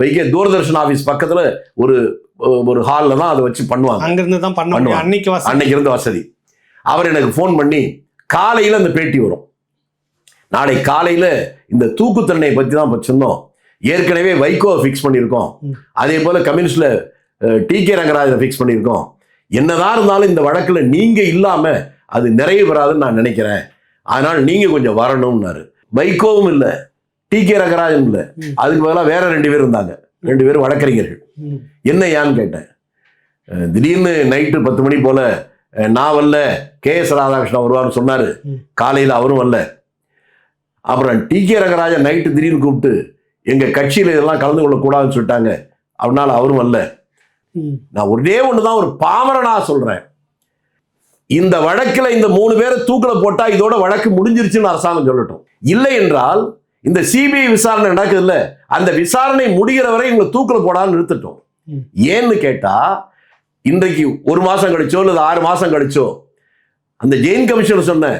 வைக்க தூரதர்ஷன் ஆபீஸ் பக்கத்துல ஒரு ஒரு ஹால்ல தான் அதை வச்சு பண்ணுவாங்க. அங்கிருந்து தான் பண்ணுவாங்க. அன்னைக்கு வசதி. அன்னைக்கு இருந்த வசதி. அவர் எனக்கு ஃபோன் பண்ணி காலையில் அந்த பேட்டி வரும். நாளை காலையில் இந்த தூக்குத்தண்டனை பற்றி தான் வச்சிருந்தோம் ஏற்கனவே வைகோ ஃபிக்ஸ் பண்ணியிருக்கோம். அதே போல் கம்யூனிஸ்ட்ல டி கே ரங்கராஜனை ஃபிக்ஸ் பண்ணியிருக்கோம். என்னதான் இருந்தாலும் இந்த வழக்கில் நீங்கள் இல்லாமல் அது நிறைவு பெறாதுன்னு நான் நினைக்கிறேன். அதனால் நீங்கள் கொஞ்சம் வரணும்னாரு. வைகோவும் இல்லை. டி கே இல்லை ம். அதுக்கு பதிலாக வேற ரெண்டு பேர் இருந்தாங்க. ரெண்டு பேரும் வழக்கறிஞர்கள். என்ன ஏன்னு கேட்டேன். திடீர்னு நைட்டு பத்து மணி போல நான் வரல கே எஸ் ராதாகிருஷ்ணன் வருவார்னு சொன்னாரு. காலையில் அவரும் வரல. அப்புறம் டி கே ரங்கராஜன் நைட்டு திடீர்னு கூப்பிட்டு எங்க கட்சியில இதெல்லாம் கலந்து கொள்ளக்கூடாதுன்னு சொல்லிட்டாங்க. அதனால அவரும் வரல. நான் ஒரே ஒன்று தான் ஒரு பாமரனா சொல்றேன். இந்த வழக்கில் இந்த மூணு பேரை தூக்கில போட்டா இதோட வழக்கு முடிஞ்சிருச்சுன்னு அரசாங்கம் சொல்லட்டும். இல்லை என்றால் இந்த சிபிஐ விசாரணை நடக்குதுல்ல அந்த விசாரணை முடிகிற வரை இவங்களை தூக்கில போடான்னு நிறுத்தட்டும். ஏன்னு கேட்டா இன்றைக்கு ஒரு மாசம் கழிச்சோ அல்லது ஆறு மாசம் கழிச்சோ அந்த ஜெயின் கமிஷன் சொன்ன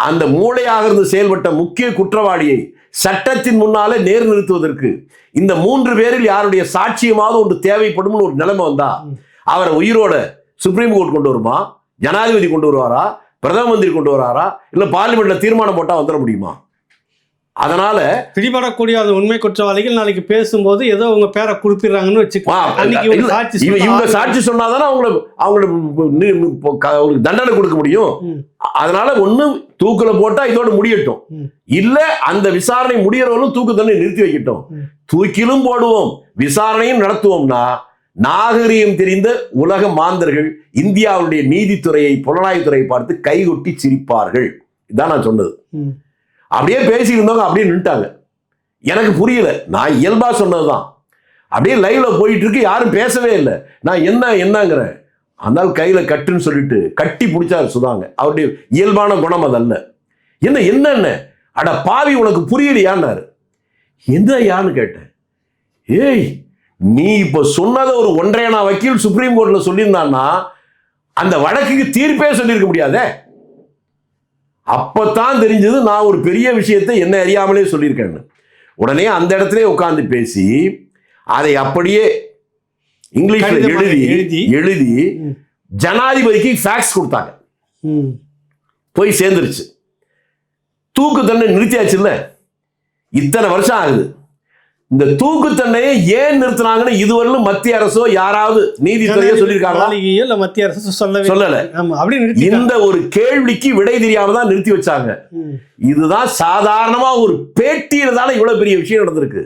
அந்த மூளையாக இருந்து செயல்பட்ட முக்கிய குற்றவாளியை சட்டத்தின் முன்னாலே நேர் நிறுத்துவதற்கு இந்த மூன்று பேரில் யாருடைய சாட்சியமாவது ஒன்று தேவைப்படும்னு ஒரு நிலைமை வந்தா. அவரை உயிரோட சுப்ரீம் கோர்ட் கொண்டு வருமா? ஜனாதிபதி கொண்டு வருவாரா? பிரதம மந்திரி கொண்டு வராரா இல்ல பார்லிமெண்ட்ல தீர்மானம் போட்டா வந்துட முடியுமா? அதனால பிடிபடக்கூடிய அந்த உண்மை குற்றவாளிகள் நாளைக்கு பேசும்போது ஏதோ உங்க பேரை குறிப்பிடுறாங்கன்னு வச்சுக்கோ இவங்க சாட்சி சொன்னாதானே அவங்கள அவங்களுக்கு தண்டனை கொடுக்க முடியும். அதனால ஒண்ணு தூக்குல போட்டா இதோட முடியட்டும். இல்ல அந்த விசாரணை முடியறவங்களும் தூக்கு தண்டனை நிறுத்தி வைக்கட்டும். தூக்கிலும் போடுவோம் விசாரணையும் நடத்துவோம்னா நாகரிகம் தெரிந்த உலக மாந்தர்கள் இந்தியாவுடைய நீதித்துறையை புலனாய்வுத்துறையை பார்த்து கைகொட்டி சிரிப்பார்கள் இதான் நான் சொன்னது. அப்படியே பேசியிருந்தவங்க அப்படியே நின்ட்டாங்க எனக்கு புரியல. நான் இயல்பாக சொன்னது தான் அப்படியே லைவ்ல போயிட்டு இருக்கு யாரும் பேசவே இல்லை. நான் என்ன என்னங்கிறேன். அதனால் கையில் கட்டுன்னு சொல்லிட்டு கட்டி பிடிச்சாரு சுதாங்க. அவருடைய இயல்பான குணம் அதல்ல என்ன என்னென்ன? அட பாவி உனக்கு புரியலையான்னாரு. என்ன யான்னு கேட்டேன். ஏய் நீ இப்போ சொன்னதை ஒரு ஒன்றையனா வக்கீல் சுப்ரீம் கோர்ட்டில் சொல்லியிருந்தான்னா அந்த வழக்குக்கு தீர்ப்பே சொல்லியிருக்க முடியாதே. அப்பத்தான் தெரிஞ்சது நான் ஒரு பெரிய விஷயத்தை என்ன அறியாமலே சொல்லியிருக்கேன்னு. உடனே அந்த இடத்துல உட்கார்ந்து பேசி அதை அப்படியே இங்கிலீஷ்ல எழுதி எழுதி. ஜனாதிபதிக்கு ஃபேக்ஸ் கொடுத்தாங்க. ம். போய் சேர்ந்துருச்சு. தூக்கு தண்டனை நிறுத்தியாச்சுல்ல? இத்தனை வருஷம் ஆகுது. இந்த தூக்கு தண்டனையை ஏன் நிறுத்தினாங்கன்னு இதுவரையிலும் மத்திய அரசோ யாராவது நீதித்துறையோ இல்ல மத்திய அரசு சொல்லல. இந்த ஒரு கேள்விக்கு விடை தெரியாம தான் நிறுத்தி வச்சாங்க. இதுதான் சாதாரணமா ஒரு பேட்டியில தானே இவ்வளவு பெரிய விஷயம் நடந்திருக்கு.